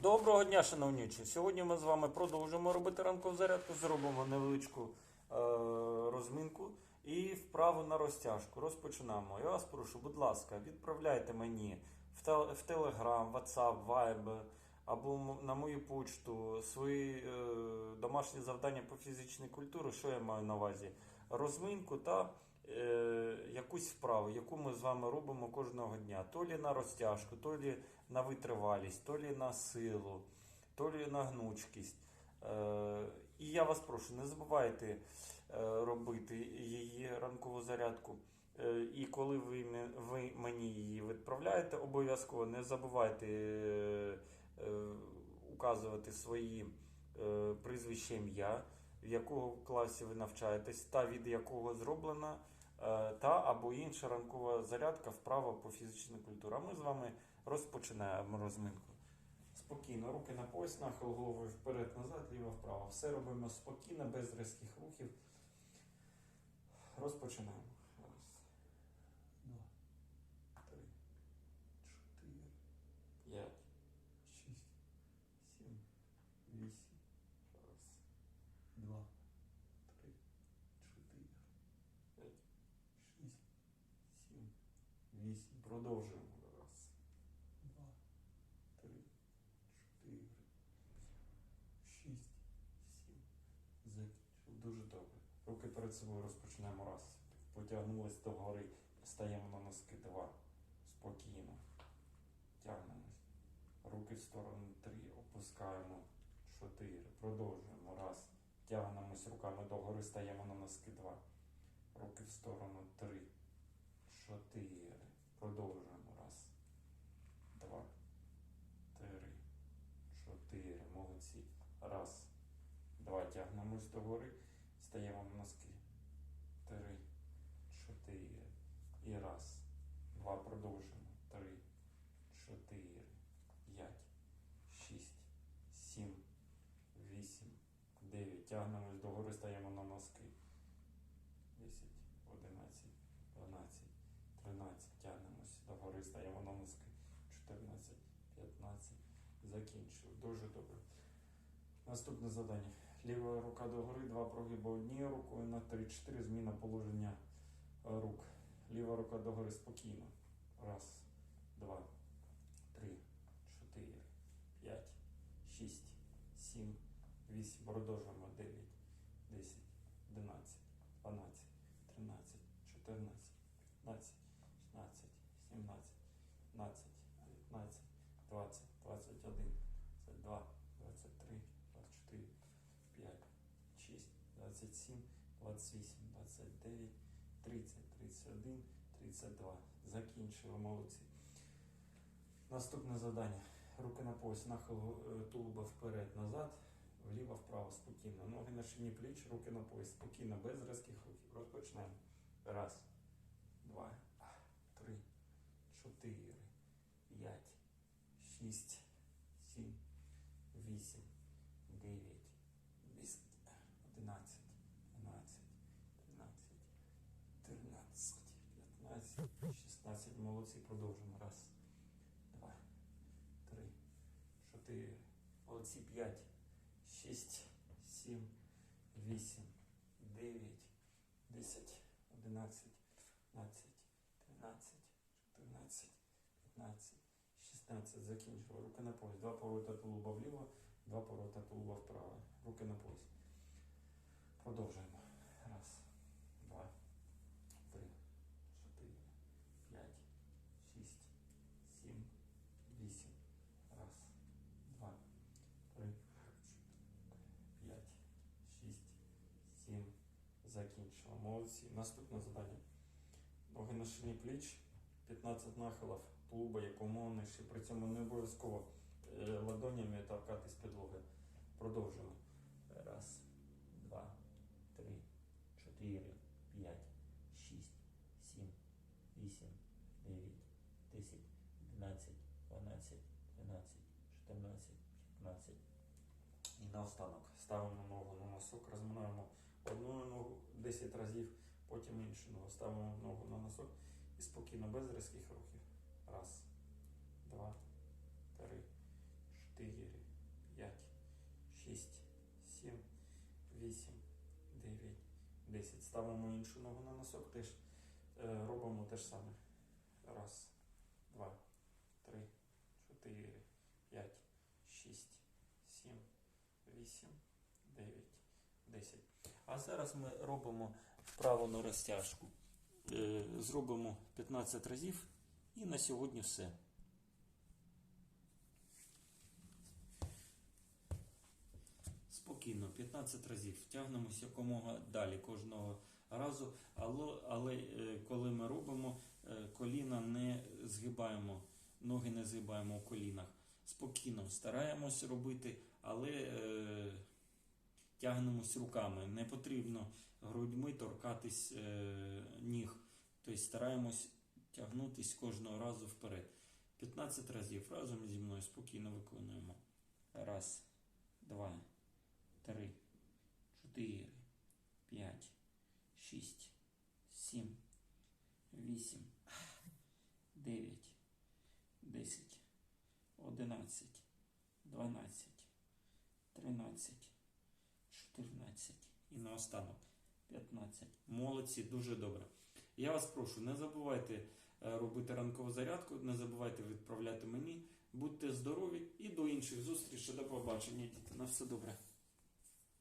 Доброго дня, шановні учні. Сьогодні ми з вами продовжимо робити ранкову зарядку. Зробимо невеличку е, розминку і вправу на розтяжку. Розпочинаємо. Я вас прошу, будь ласка, відправляйте мені в, те, в Telegram, WhatsApp, Viber або на мою почту свої е, домашні завдання по фізичній культурі. Що я маю на увазі? Розминку та е, якусь вправу, яку ми з вами робимо кожного дня. То лі на розтяжку, то лі на витривалість, то лі на силу, то лі на гнучкість. Е, і я вас прошу, не забувайте е, робити її ранкову зарядку. І коли ви, ви мені її відправляєте, обов'язково не забувайте указувати свої прізвища ім'я, в якого класі ви навчаєтесь, та від якого зроблена та або інша ранкова зарядка вправа по фізичній культурі. А ми з вами розпочинаємо розминку. Спокійно, руки на пояс, нахил головою вперед-назад, ліво-вправо. Все робимо спокійно, без різких рухів. Розпочинаємо. Раз, два, три, чотири, п'ять, шість, сім, вісім. Раз, два, три, чотири, п'ять, шість, сім, вісім. Продовжуємо. Раз, два, три, чотири, шість, сім. Закінчив. Дуже добре. Руки перед собою розпочинаємо раз. Потягнулись догори. Стаємо на носки. Два. Спокійно. Тягнемось. Руки в сторону три. Опускаємо. Чотири. Продовжуємо. Раз. Тягнемось руками догори. Стаємо на носки. Два. Руки в сторону три. Чотири. Продовжуємо. Раз. Два. Три. Чотири. Молодці. Раз. Два. Тягнемось догори. Стаємо на носки. Три. Чотири. І раз. Два. Продовжуємо. Закінчую. Дуже добре. Наступне завдання. Ліва рука догори, два прогиби однією рукою на 3-4. Зміна положення рук. Ліва рука догори спокійно. Раз, два, три, чотири, п'ять, шість, сім, вісім. Продовжуємо. 9, 27, 28, 29, 30, 31, 32. Закінчили, молодці. Наступне завдання. Руки на пояс, нахил е, тулуба вперед, назад, вліво, вправо, спокійно. Ноги на шині пліч, руки на пояс, спокійно, без різких рухів. Розпочнемо. Раз, два, три, чотири, п'ять, шість, сім, вісім, дев'ять. 10, 11, 12, 13, 13, 15, 16. Молодці, продовжуємо. Раз, два, три, чотири. Молодці, п'ять, шість, сім, вісім, дев'ять, десять, одинадцять, дванадцять, тринадцять, чотирнадцять, п'ятнадцять, шістнадцять. Закінчили. Руки на пояс. Два поворота тулуба вліво. Два поворота тулуба вправо. Руки на пояс. Продовжуємо. Раз, два, три, чотири, п'ять, шість, сім, вісім. Раз, два, три, п'ять, шість, сім. Закінчили. Молодці. Наступне завдання. Ноги на шині пліч. 15 нахилів тулуба якомога нижче. При цьому не обов'язково е, ладонями торкатись підлоги. Продовжуємо. Раз, два, три, чотири, п'ять, шість, сім, вісім, дев'ять, десять, одинадцять, дванадцять, тринадцять, чотирнадцять, п'ятнадцять. І наостанок ставимо ногу на носок, розминаємо одну ногу 10 разів, потім іншу ногу. Ставимо ногу на носок і спокійно, без різких рухів. Раз, два, три, чотири, п'ять, шість, сім, вісім, дев'ять, десять. Ставимо іншу ногу на носок, теж е, робимо те ж саме. Раз, два, три, чотири. А зараз ми робимо вправо на розтяжку. Е, Зробимо 15 разів і на сьогодні все. Спокійно, 15 разів. Тягнемося якомога далі кожного разу. Але, але коли ми робимо, е, коліна не згибаємо, ноги не згибаємо у колінах. Спокійно стараємось робити, але е, тягнемось руками. Не потрібно грудьми торкатись е, ніг. Тобто стараємось тягнутись кожного разу вперед. 15 разів разом зі мною спокійно виконуємо. Раз, два, три, чотири, п'ять, шість, сім, вісім, дев'ять, десять, одинадцять, дванадцять, тринадцять, чотирнадцять і наостанок 15. Молодці, дуже добре. Я вас прошу, не забувайте е, робити ранкову зарядку, не забувайте відправляти мені. Будьте здорові і до інших зустрічей. До побачення, діти. На все добре.